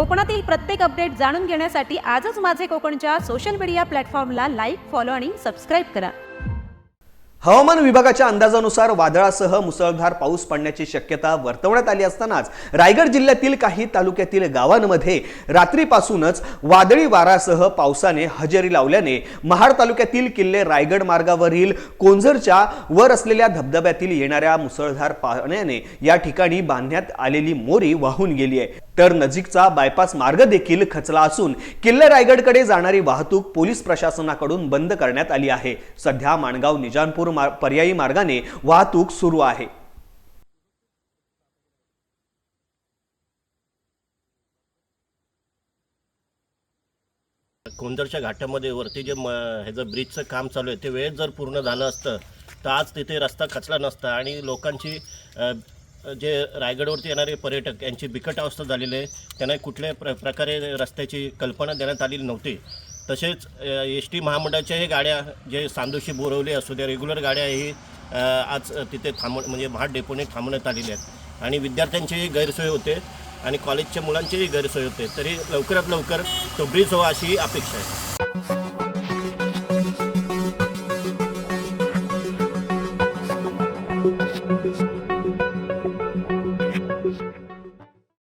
कोकणातील प्रत्येक अपडेट जाणून घेण्यासाठी आजच माझे कोकणच्या सोशल मीडिया प्लॅटफॉर्मला लाईक फॉलो आणि सबस्क्राईब करा. हवामान विभागाच्या अंदाजानुसार वादळासह मुसळधार पाऊस पडण्याची शक्यता वर्तवण्यात आली असतानाच रायगड जिल्ह्यातील काही तालुक्यातील गावांमध्ये रात्रीपासूनच वादळी वारासह पावसाने हजेरी लावल्याने महाड तालुक्यातील किल्ले रायगड मार्गावरील कोंझरच्या वर असलेल्या धबधब्यातील येणाऱ्या मुसळधार पाण्याने या ठिकाणी बांधण्यात आलेली मोरी वाहून गेली आहे. तर नजीकचा बायपास मार्ग देखील खचला असून किल्ले रायगडकडे जाणारी वाहतूक पोलीस प्रशासनाकडून बंद करण्यात आली आहे. सध्या माणगाव निजामपूर पर्यायी मार्गाने वाहतूक सुरू आहे. कोंदरच्या घाटामध्ये वरती जे म ह्याचं ब्रिजचं काम चालू आहे ते वेळेत जर पूर्ण झालं असतं तर आज तिथे रस्ता खचला नसता आणि लोकांची जे रायगडवरती येणारे पर्यटक यांची बिकट अवस्था झालेली आहे. त्यांना कुठल्या प्र प्रकारे रस्त्याची कल्पना देण्यात आलेली नव्हती. तसेच एस टी महामंडळाच्याही गाड्या जे सांदोशी बोरवली असू द्या रेग्युलर गाड्याही आज तिथे थांब म्हणजे महाड डेपोने थांबवण्यात आलेल्या आहेत. आणि विद्यार्थ्यांचीही गैरसोय होते आणि कॉलेजच्या मुलांचीही गैरसोय होते. तरी लवकरात लवकर तो ब्रिज व्हावा अशी अपेक्षा आहे.